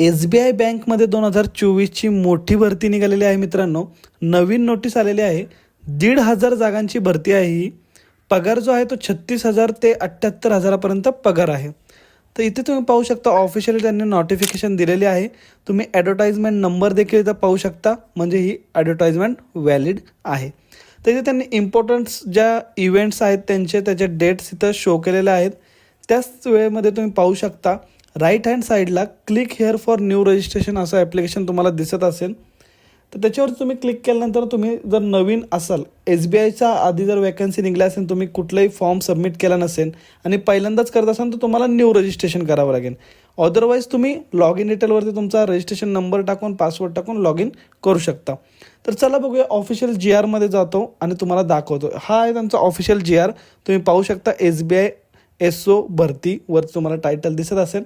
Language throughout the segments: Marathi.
एस बी आय बँकमध्ये दोन हजार चोवीसची मोठी भरती निघालेली आहे मित्रांनो. नवीन नोटीस आलेली आहे. दीड हजार जागांची भरती आहे ही. पगार जो आहे तो छत्तीस हजार ते अठ्ठ्याहत्तर हजारापर्यंत पगार आहे. तर इथे तुम्ही पाहू शकता ऑफिशियली त्यांनी नोटिफिकेशन दिलेली आहे. तुम्ही ॲडव्हर्टाईजमेंट नंबर देखील इथं पाहू शकता म्हणजे ही ॲडव्हर्टाईजमेंट व्हॅलिड आहे. तर इथे त्यांनी इम्पॉर्टन्स ज्या इव्हेंट्स आहेत त्यांचे त्याचे डेट्स इथं शो केलेले आहेत. त्याच वेळेमध्ये तुम्ही पाहू शकता राईट हँड साईडला click here for new registration असं ॲप्लिकेशन तुम्हाला दिसत असेल तर त्याच्यावर तुम्ही क्लिक केल्यानंतर तुम्ही जर नवीन असाल एस बी आयच्या आधी जर वॅकन्सी निघल्या असेल तुम्ही कुठलाही फॉर्म सबमिट केला नसेल आणि पहिल्यांदाच करत असाल तर तुम्हाला न्यू रजिस्ट्रेशन करावं लागेल. अदरवाईज तुम्ही लॉग इन डिटेलवरती तुमचा रजिस्ट्रेशन नंबर टाकून पासवर्ड टाकून लॉग इन करू शकता. तर चला बघूया ऑफिशियल जी आरमध्ये जातो आणि तुम्हाला दाखवतो. हा आहे त्यांचा ऑफिशियल जी आर तुम्ही पाहू शकता S B I S O भरतीवर तुम्हाला टायटल दिसत असेल.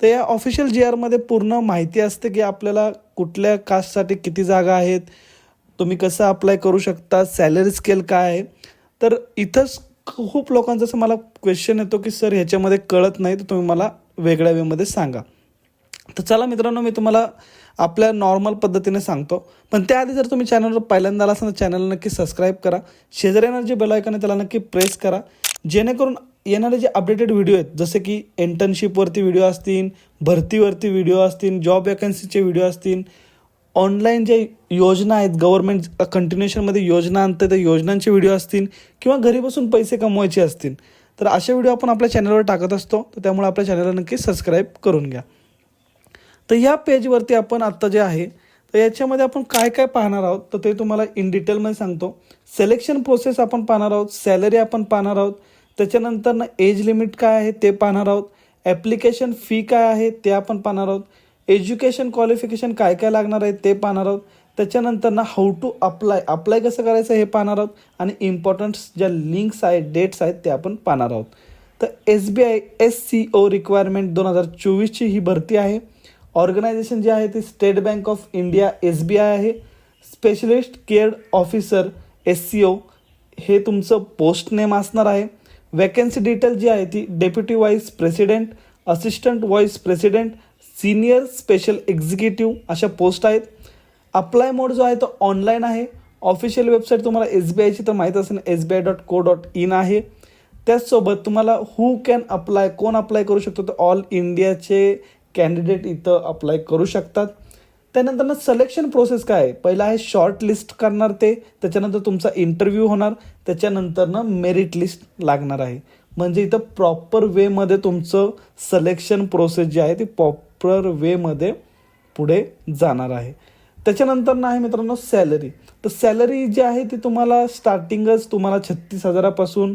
तर या ऑफिशियल जी आरमध्ये पूर्ण माहिती असते की आपल्याला कुठल्या कास्टसाठी किती जागा आहेत तुम्ही कसं अप्लाय करू शकता सॅलरी स्केल काय आहे. तर इथंच खूप लोकांचा असं मला क्वेश्चन येतो की सर ह्याच्यामध्ये कळत नाही तर तुम्ही मला वेगळ्या वेमध्ये सांगा. तर चला मित्रांनो मी तुम्हाला आपल्या नॉर्मल पद्धतीने सांगतो. पण त्याआधी जर तुम्ही चॅनलवर पहिल्यांदा आला असाल तर चॅनल नक्की सबस्क्राईब करा. शेजारी जे बेल आयकॉन आहे त्याला नक्की प्रेस करा. जेणेकरून येणारे जे अपडेटेड व्हिडिओ आहेत जसे की इंटर्नशिपवरती व्हिडिओ असतील भरतीवरती व्हिडिओ असतील जॉब वॅकन्सीचे व्हिडिओ असतील ऑनलाईन जे योजना आहेत गव्हर्नमेंट कंटिन्युएशनमध्ये योजना आणतं त्या योजनांचे व्हिडिओ असतील किंवा घरी बसून पैसे कमवायचे असतील तर असे व्हिडिओ आपण आपल्या चॅनलवर टाकत असतो तर त्यामुळे आपल्या चॅनलला नक्की सबस्क्राईब करून घ्या. तर या पेजवरती आपण आत्ता जे आहे तर याच्यामध्ये आपण काय काय पाहणार आहोत तर ते तुम्हाला इन डिटेलमध्ये सांगतो. सिलेक्शन प्रोसेस आपण पाहणार आहोत सॅलरी आपण पाहणार आहोत त्याच्यानंतर ना एज लिमिट काय आहे ते पाहणार आहोत. ॲप्लिकेशन फी काय आहे ते आपण पाहणार आहोत. एज्युकेशन क्वालिफिकेशन काय काय लागणार आहे ते पाहणार आहोत. त्याच्यानंतर ना हाऊ टू अप्लाय अप्लाय कसं करायचं हे पाहणार आहोत. आणि इम्पॉर्टंट्स ज्या लिंक्स आहेत डेट्स आहेत ते आपण पाहणार आहोत. तर S B I S C O requirement दोन हजार चोवीसची ही भरती आहे. ऑर्गनायझेशन जे आहे ती state bank of India S B I आहे. Specialist care officer S C O हे तुमचं पोस्ट नेम असणार आहे. वॅकन्सी डिटेल जी आहे ती deputy vice president assistant vice president senior special executive अशा पोस्ट आहेत. अप्लाय मोड जो आहे तो ऑनलाईन आहे. ऑफिशियल वेबसाईट तुम्हाला एस बी आयची तर माहीत असेल S B I dot co dot in आहे. त्याचसोबत तुम्हाला हू कॅन अप्लाय कोण अप्लाय करू शकतो तर ऑल इंडियाचे कॅन्डिडेट इथं अप्लाय करू शकतात. त्यानंतर ना सलेक्शन प्रोसेस काय आहे? पहिला आहे शॉर्ट लिस्ट करणार ते त्याच्यानंतर तुमचा इंटरव्ह्यू होणार त्याच्यानंतर ना मेरिट लिस्ट लागणार आहे. म्हणजे इथं प्रॉपर वेमध्ये तुमचं सलेक्शन प्रोसेस जी आहे ती प्रॉपर वेमध्ये पुढे जाणार आहे. त्याच्यानंतर ना आहे मित्रांनो सॅलरी तर सॅलरी जी आहे ती तुम्हाला स्टार्टिंगच तुम्हाला छत्तीस हजारापासून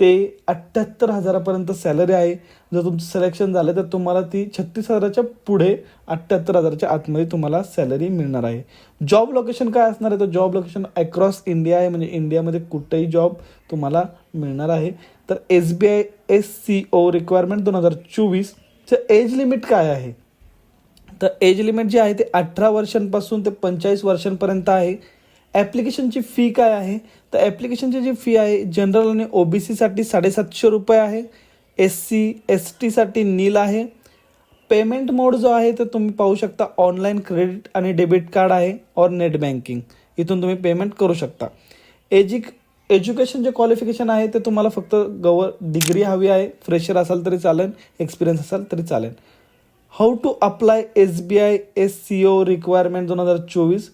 ते अठ्ठ्याहत्तर हजारापर्यंत सॅलरी आहे. जर तुमचं सिलेक्शन झालं तर तुम्हाला ती छत्तीस हजाराच्या पुढे अठ्ठ्याहत्तर हजाराच्या आतमध्ये तुम्हाला सॅलरी मिळणार आहे. जॉब लोकेशन काय असणार आहे? तर जॉब लोकेशन अक्रॉस इंडिया आहे. म्हणजे इंडियामध्ये कुठेही जॉब तुम्हाला मिळणार आहे. तर S B I S C O requirement दोन हजार चोवीसचं एज लिमिट काय आहे? तर एज लिमिट जी आहे ते अठरा वर्षांपासून ते पंचेचाळीस वर्षांपर्यंत आहे. ॲप्लिकेशनची फी काय आहे? तर ॲप्लिकेशनची जी फी आहे जनरल आणि ओ बी सीसाठी साडेसातशे रुपये आहे एस सी एस टीसाठी नील आहे. पेमेंट मोड जो आहे तर तुम्ही पाहू शकता ऑनलाईन क्रेडिट आणि डेबिट कार्ड आहे और नेट बँकिंग इथून तुम्ही पेमेंट करू शकता. एज्युक एज्युकेशन जे क्वालिफिकेशन आहे ते तुम्हाला फक्त गवर डिग्री हवी आहे. फ्रेशर असाल तरी चालेल एक्सपिरियन्स असाल तरी चालेल. How to apply S B I S C O requirement दोन हजार चोवीस?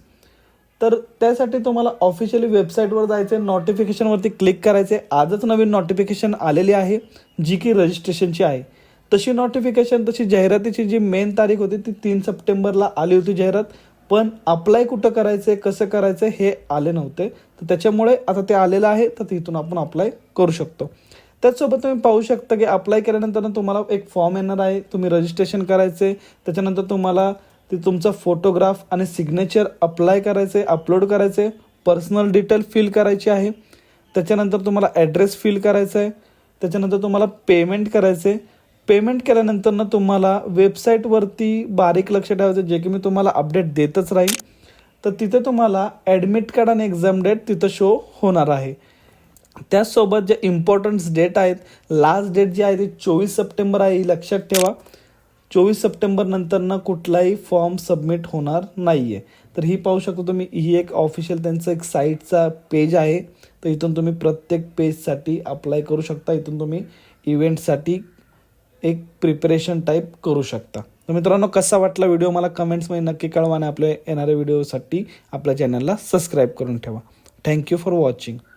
तर त्यासाठी तुम्हाला ऑफिशियली वेबसाईटवर जायचं आहे नोटिफिकेशनवरती क्लिक करायचे आजच नवीन नोटिफिकेशन आलेली आहे जी की रजिस्ट्रेशनची आहे. तशी नोटिफिकेशन तशी जाहिरातीची जी मेन तारीख होती ती तीन सप्टेंबरला आली होती जाहिरात. पण अप्लाय कुठं करायचं आहे कसं करायचं हे आले नव्हते. तर त्याच्यामुळे आता ते आलेलं आहे तर तिथून आपण अप्लाय करू शकतो. त्याचसोबत तुम्ही पाहू शकता की अप्लाय केल्यानंतर तुम्हाला एक फॉर्म येणार आहे. तुम्ही रजिस्ट्रेशन करायचे त्याच्यानंतर तुम्हाला ते तुमचा फोटोग्राफ आणि सिग्नेचर अप्लाय करायचे अपलोड करायचे पर्सनल डिटेल फिल करायची आहे. त्याच्यानंतर तुम्हाला ॲड्रेस फिल करायचा आहे त्याच्यानंतर तुम्हाला पेमेंट करायचं आहे पेमेंट केल्यानंतर ना तुम्हाला वेबसाईटवरती बारीक लक्ष ठेवायचं जे की मी तुम्हाला अपडेट देतच राहील तर तिथे तुम्हाला ॲडमिट कार्ड आणि एक्झाम डेट तिथं शो होणार आहे. त्याचसोबत जे इम्पॉर्टन्स डेट आहेत लास्ट डेट जी आहे ती चोवीस सप्टेंबर आहे ही लक्षात ठेवा. चोवीस सप्टेंबर नंतरनं कुठलाही फॉर्म सबमिट होणार नाही आहे तर ही पाहू शकतो तुम्ही ही एक ऑफिशियल त्यांचं एक साईटचा पेज आहे. तर इथून तुम्ही प्रत्येक पेजसाठी अप्लाय करू शकता. इथून तुम्ही इव्हेंटसाठी एक प्रिपरेशन टाईप करू शकता. तर मित्रांनो कसा वाटला व्हिडिओ मला कमेंट्समध्ये नक्की कळवा आणि आपल्या येणाऱ्या व्हिडिओसाठी आपल्या चॅनलला सबस्क्राईब करून ठेवा. Thank you for watching